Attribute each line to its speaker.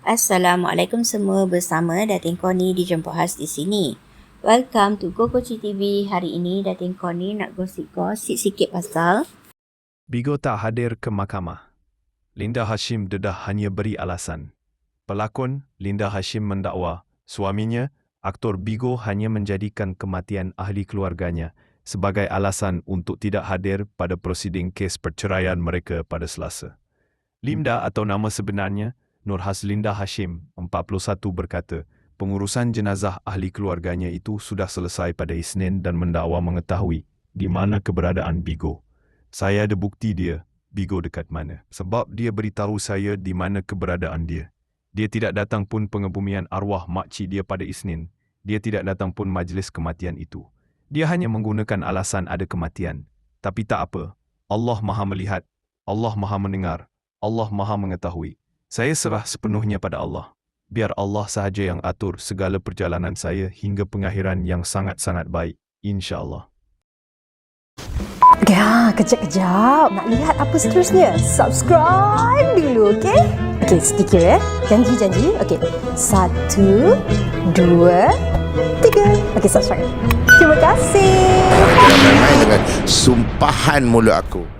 Speaker 1: Assalamualaikum semua bersama Datin Koni di Jemput Khas di sini. Welcome to Kokoci TV. Hari ini Datin Koni nak gosip-gosip sikit pasal
Speaker 2: Bigo tak hadir ke mahkamah. Linda Hashim dedah hanya beri alasan. Pelakon Linda Hashim mendakwa suaminya, aktor Bigo hanya menjadikan kematian ahli keluarganya sebagai alasan untuk tidak hadir pada prosiding kes perceraian mereka pada Selasa. Linda atau nama sebenarnya Nur Haslinda Hashim, 41 berkata, pengurusan jenazah ahli keluarganya itu sudah selesai pada Isnin dan mendakwa mengetahui di mana keberadaan Bigo. Saya ada bukti dia, Bigo dekat mana. Sebab dia beritahu saya di mana keberadaan dia. Dia tidak datang pun pengebumian arwah makcik dia pada Isnin. Dia tidak datang pun majlis kematian itu. Dia hanya menggunakan alasan ada kematian. Tapi tak apa. Allah maha melihat. Allah maha mendengar. Allah maha mengetahui. Saya serah sepenuhnya pada Allah. Biar Allah sahaja yang atur segala perjalanan saya hingga pengakhiran yang sangat-sangat baik. InsyaAllah.
Speaker 3: Ya, kejap-kejap. Nak lihat apa seterusnya? Subscribe dulu, okey? Okey, sedikit ya. Janji-janji. Okey. Satu, dua, tiga. Okey, subscribe. Terima kasih.
Speaker 4: Dengan sumpahan mulut aku.